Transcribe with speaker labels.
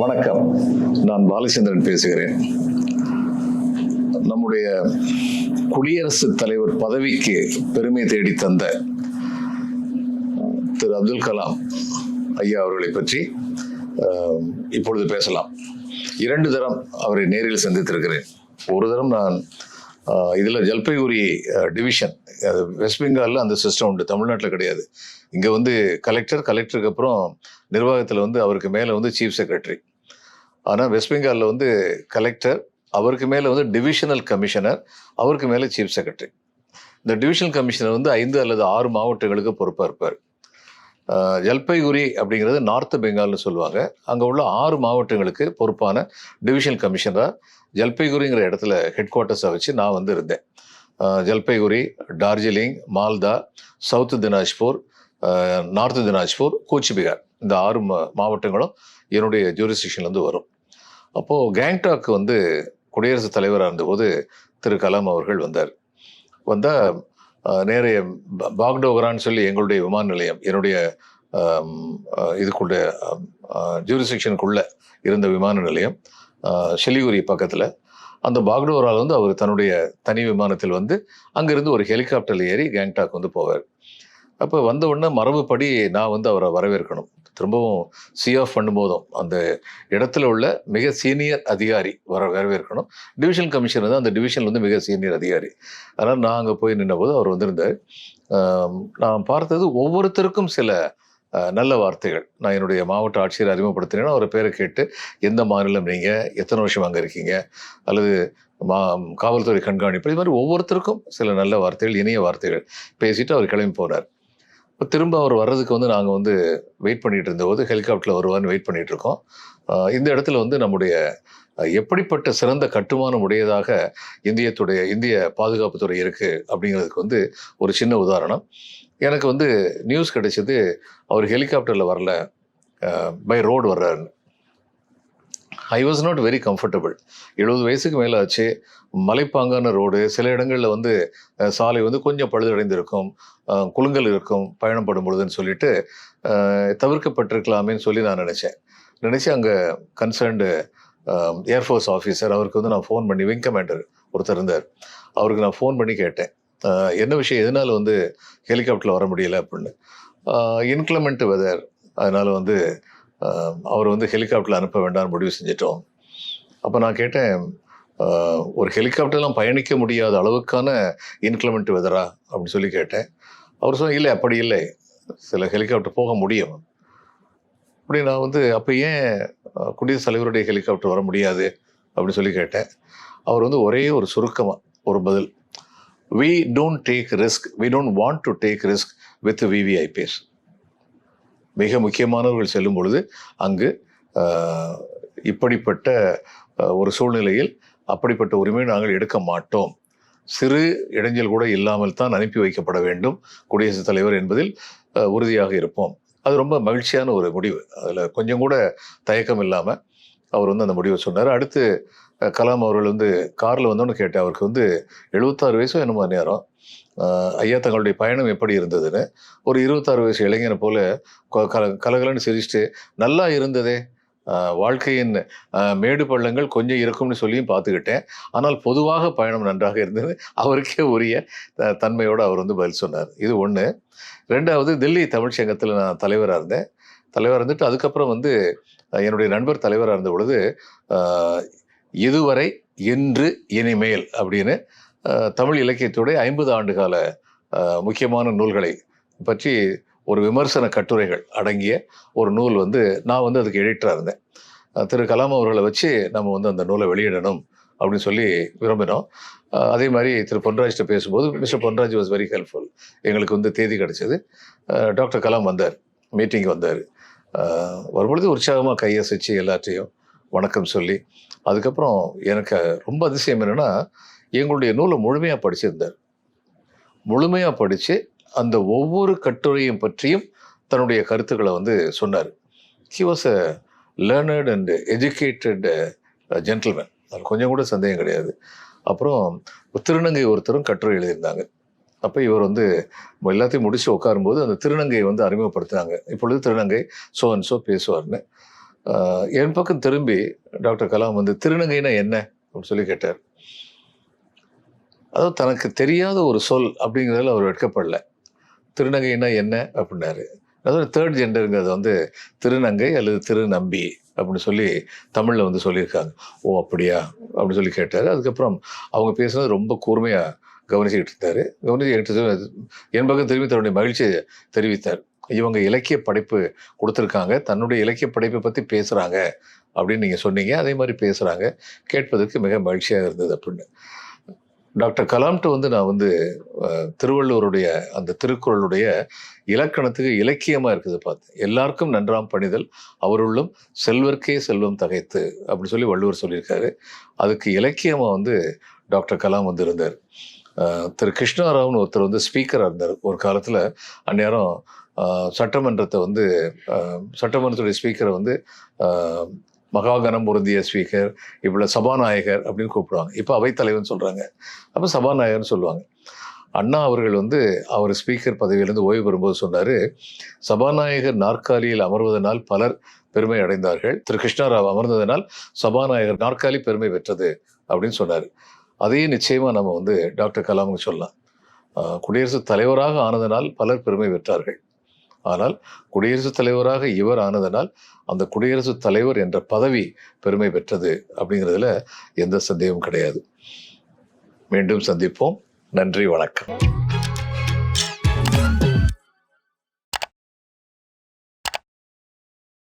Speaker 1: வணக்கம். நான் பாலச்சந்திரன் பேசுகிறேன். நம்முடைய குடியரசுத் தலைவர் பதவிக்கு பெருமை தேடி தந்த திரு அப்துல் கலாம் ஐயா அவர்களை பற்றி இப்பொழுது பேசலாம். இரண்டு தரம் அவரை நேரில் சந்தித்திருக்கிறேன். ஒரு தரம் நான் இதில் ஜல்பைகுரி டிவிஷன் வெஸ்ட் பெங்காலில் அந்த சிஸ்டம் உண்டு தமிழ்நாட்டில் கிடையாது. இங்கே வந்து கலெக்டர் கலெக்டருக்கு அப்புறம் நிர்வாகத்தில் வந்து அவருக்கு மேலே வந்து சீஃப் செக்ரட்டரி ஆனால் வெஸ்ட் பெங்காலில் வந்து கலெக்டர் அவருக்கு மேலே வந்து டிவிஷனல் கமிஷனர் அவருக்கு மேலே சீஃப் செக்ரட்டரி. இந்த டிவிஷனல் கமிஷனர் வந்து ஐந்து அல்லது ஆறு மாவட்டங்களுக்கு பொறுப்பாக இருப்பார். ஜல்பைகுரி அப்படிங்கிறது நார்த்து பெங்கால்னு சொல்லுவாங்க. அங்கே உள்ள ஆறு மாவட்டங்களுக்கு பொறுப்பான டிவிஷனல் கமிஷனராக ஜல்பைகுரிங்கிற இடத்துல ஹெட் குவார்ட்டர்ஸை வச்சு நான் வந்து இருந்தேன். ஜல்பைகுரி டார்ஜிலிங் மால்தா சவுத்து தினாஜ்பூர் நார்த்து தினாஜ்பூர் கூச்சிபிகார் இந்த ஆறு மா மாவட்டங்களும் என்னுடைய ஜூரிஸ்டிக்ஷன்லேருந்து வரும். அப்போது கேங்டாக் வந்து குடியரசுத் தலைவராக இருந்தபோது திரு கலாம் அவர்கள் வந்தார். வந்தால் நேரைய பாக்டோகரான்னு சொல்லி எங்களுடைய விமான நிலையம் என்னுடைய இதுக்குள்ள ஜூரிஸ்டிக்ஷனுக்குள்ள இருந்த விமான நிலையம் அஹ், பக்கத்தில். அந்த பாக்டோரால் வந்து அவர் தன்னுடைய தனி விமானத்தில் வந்து அங்கேருந்து ஒரு ஹெலிகாப்டரில் ஏறி கேங்டாக் வந்து போவார். அப்போ வந்த உடனே மரபுப்படி நான் வந்து அவரை வரவேற்கணும். திரும்பவும் சி ஆஃப் பண்ணும்போதும் அந்த இடத்துல உள்ள மிக சீனியர் அதிகாரி வர வரவேற்கணும். டிவிஷன் கமிஷனர் தான் அந்த டிவிஷனில் வந்து மிக சீனியர் அதிகாரி. அதனால் நான் அங்கே போய் நின்றபோது அவர் வந்திருந்தார். நான் பார்த்தது ஒவ்வொருத்தருக்கும் சில நல்ல வார்த்தைகள். நான் என்னுடைய மாவட்ட ஆட்சியர் அறிமுகப்படுத்தினேன்னா அவர் பேரை கேட்டு எந்த மாநிலம் நீங்கள் எத்தனை வருஷம் அங்கே இருக்கீங்க? அல்லது மா காவல்துறை கண்காணிப்பு. இது மாதிரி ஒவ்வொருத்தருக்கும் சில நல்ல வார்த்தைகள் இணைய வார்த்தைகள் பேசிட்டு அவர் கிளம்பி போனார். இப்போ திரும்ப அவர் வர்றதுக்கு வந்து நாங்கள் வந்து வெயிட் பண்ணிட்டு இருந்தபோது ஹெலிகாப்டரில் வருவார்னு வெயிட் பண்ணிட்டு இருக்கோம். இந்த இடத்துல வந்து நம்முடைய எப்படிப்பட்ட சிறந்த கட்டுமானம் உடையதாக இந்தியத்துடைய இந்திய பாதுகாப்புத்துறை இருக்கு அப்படிங்கிறதுக்கு வந்து ஒரு சின்ன உதாரணம். எனக்கு வந்து நியூஸ் கிடைச்சது அவர் ஹெலிகாப்டரில் வரல by road வர்றாருன்னு. I was not very comfortable எழுபது வயசுக்கு மேலே ஆச்சு மலைப்பாங்கான ரோடு சில இடங்களில் வந்து சாலை வந்து கொஞ்சம் பழுதடைந்திருக்கும். குலுங்கல் இருக்கும் பயணப்படும் பொழுதுன்னு சொல்லிட்டு தவிர்க்கப்பட்டிருக்கலாமேன்னு சொல்லி நான் நினச்சேன். நினச்சி அங்கே கன்சர்ன்டு ஏர்ஃபோர்ஸ் ஆஃபீஸர் அவருக்கு வந்து நான் ஃபோன் பண்ணி விங் கமாண்டர் ஒருத்தர் இருந்தார். அவருக்கு நான் ஃபோன் பண்ணி கேட்டேன். என்ன விஷயம்? எதனால் வந்து ஹெலிகாப்டரில் வர முடியல அப்படின்னு. இன்க்ளமெண்ட் வெதர் அதனால் வந்து அவர் வந்து ஹெலிகாப்டரில் அனுப்ப வேண்டாம்னு முடிவு செஞ்சிட்டோம். அப்போ நான் கேட்டேன் ஒரு ஹெலிகாப்டர்லாம் பயணிக்க முடியாத அளவுக்கான இன்க்ளமெண்ட் வெதரா அப்படின்னு சொல்லி கேட்டேன். அவர் சொன்ன இல்லை அப்படி இல்லை. சில ஹெலிகாப்டர் போக முடியும். அப்படி நான் வந்து அப்போ ஏன் குடியரசுத் தலைவருடைய ஹெலிகாப்டர் வர முடியாது? அப்படின்னு சொல்லி கேட்டேன். அவர் வந்து ஒரே ஒரு சுருக்கமாக ஒரு பதில். We don't take risk we don't want to take risk with VVIPs மிக முக்கியமானவர்கள் செல்லும் பொழுது அங்கு இப்படிப்பட்ட ஒரு சூழ்நிலையில் அப்படிப்பட்ட உரிமையை நாங்கள் எடுக்க மாட்டோம். சிறு இடைஞ்சல் கூட இல்லாமல் தான் அனுப்பி வைக்கப்பட வேண்டும். குடியரசுத் தலைவர் என்பதில் உறுதியாக இருப்போம். அது ரொம்ப மகிழ்ச்சியான ஒரு முடிவு. அதில் கொஞ்சம் கூட தயக்கம் இல்லாமல் அவர் வந்து அந்த முடிவை சொன்னார். அடுத்து கலாம் அவர்கள் வந்து காரில் வந்தோன்னு கேட்டேன். அவருக்கு வந்து எழுபத்தாறு வயசோ என்னமோ நேரம். ஐயா தங்களுடைய பயணம் எப்படி இருந்ததுன்னு. ஒரு இருபத்தாறு வயசு இளைஞனை போல கல கலகலன்னு சிரிச்சுட்டு நல்லா இருந்ததே. வாழ்க்கையின் மேடு பள்ளங்கள் கொஞ்சம் இருக்கும்னு சொல்லியும் பார்த்துக்கிட்டேன். ஆனால் பொதுவாக பயணம் நன்றாக இருந்தது. அவருக்கே உரிய தன்மையோடு அவர் வந்து பதில் சொன்னார். இது ஒன்று ரெண்டாவது தில்லி தமிழ்ச்சங்கத்தில் நான் தலைவராக இருந்தேன். தலைவராக இருந்துட்டு அதுக்கப்புறம் வந்து என்னுடைய நண்பர் தலைவராக இருந்த பொழுது இதுவரை இன்று இனிமேல் அப்படின்னு தமிழ் இலக்கியத்துடைய ஐம்பது ஆண்டு கால முக்கியமான நூல்களை பற்றி ஒரு விமர்சன கட்டுரைகள் அடங்கிய ஒரு நூல் வந்து நான் வந்து அதுக்கு எடிட்டராக இருந்தேன். திரு கலாம் அவர்களை வச்சு நம்ம வந்து அந்த நூலை வெளியிடணும் அப்படின்னு சொல்லி விரும்பினோம். அதே மாதிரி திரு பொன்ராஜ்கிட்ட பேசும்போது mister Ponraj was very helpful. எங்களுக்கு வந்து தேதி கிடைச்சது. டாக்டர் கலாம் வந்தார் மீட்டிங் வந்தார். வரும்பொழுது உற்சாகமாக கையசைச்சு எல்லாத்தையும் வணக்கம் சொல்லி. அதுக்கப்புறம் எனக்கு ரொம்ப அதிசயம் என்னென்னா எங்களுடைய நூலை முழுமையாக படிச்சிருந்தார். முழுமையாக படித்து அந்த ஒவ்வொரு கட்டுரையும் பற்றியும் தன்னுடைய கருத்துக்களை வந்து சொன்னார். He was a learned and educated gentleman அது கொஞ்சம் கூட சந்தேகம் கிடையாது. அப்புறம் திருநங்கை ஒருத்தரும் கட்டுரை எழுதியிருந்தாங்க. அப்போ இவர் வந்து எல்லாத்தையும் முடிச்சு உட்காரும்போது அந்த திருநங்கையை வந்து அறிமுகப்படுத்தினாங்க. இப்பொழுது திருநங்கை சோ அண்ட் சோ பேசுவார்னு. என் பக்கம் திரும்பி டாக்டர் கலாம் வந்து திருநங்கைனா என்ன? அப்படின்னு சொல்லி கேட்டார். அதாவது தனக்கு தெரியாத ஒரு சொல் அப்படிங்கிறதுல அவர் வெட்கப்படல. திருநங்கைனா என்ன? அப்படின்னாரு. அதாவது தேர்ட் ஜெண்டருங்கிறது வந்து திருநங்கை அல்லது திருநம்பி அப்படின்னு சொல்லி தமிழில் வந்து சொல்லியிருக்காங்க. ஓ அப்படியா? அப்படின்னு சொல்லி கேட்டார். அதுக்கப்புறம் அவங்க பேசுனது ரொம்ப கூர்மையாக கவனிச்சுக்கிட்டு இருந்தார். கவனிச்சு என் பக்கம் திரும்பி தன்னுடைய மகிழ்ச்சியை தெரிவித்தார். இவங்க இலக்கிய படைப்பு கொடுத்துருக்காங்க. தன்னுடைய இலக்கிய படைப்பை பற்றி பேசுகிறாங்க அப்படின்னு நீங்கள் சொன்னீங்க. அதே மாதிரி பேசுகிறாங்க கேட்பதற்கு மிக மகிழ்ச்சியாக இருந்தது அப்படின்னு. டாக்டர் கலாம்கிட்ட வந்து நான் வந்து திருவள்ளுவருடைய அந்த திருக்குறளுடைய இலக்கணத்துக்கு இலக்கியமாக இருக்குது பார்த்து எல்லாருக்கும் நன்றாம் பணிதல் அவருள்ளும் செல்வர்க்கே செல்வம் தகைத்து அப்படின்னு சொல்லி வள்ளுவர் சொல்லியிருக்காரு. அதுக்கு இலக்கியமாக வந்து டாக்டர் கலாம் வந்து இருந்தார் திரு கிருஷ்ணாராவ்னு ஒருத்தர் வந்து ஸ்பீக்கராக இருந்தார். ஒரு காலத்தில் அந்நேரம் சட்டமன்றத்தை வந்து சட்டமன்றத்துடைய ஸ்பீக்கரை வந்து மகாகணம் பொருந்திய ஸ்பீக்கர் இவ்வளோ சபாநாயகர் அப்படின்னு கூப்பிடுவாங்க. இப்போ அவைத்தலைவர்னு சொல்கிறாங்க அப்போ சபாநாயகர்னு சொல்லுவாங்க. அண்ணா அவர்கள் வந்து அவர் ஸ்பீக்கர் பதவியிலிருந்து ஓய்வு பெறும்போது சொன்னார் சபாநாயகர் நாற்காலியில் அமர்வதனால் பலர் பெருமை அடைந்தார்கள். திரு கிருஷ்ணாராவ் அமர்ந்ததனால் சபாநாயகர் நாற்காலி பெருமை பெற்றது. அப்படின்னு சொன்னார். அதையே நிச்சயமாக நம்ம வந்து டாக்டர் கலாமுக்கு சொல்லலாம். குடியரசுத் தலைவராக ஆனதனால் பலர் பெருமை பெற்றார்கள். ஆனால் குடியரசுத் தலைவராக இவர் ஆனதனால் அந்த குடியரசுத் தலைவர் என்ற பதவி பெருமை பெற்றது அப்படிங்கிறதுல எந்த சந்தேகமும் கிடையாது. மீண்டும் சந்திப்போம். நன்றி வணக்கம்.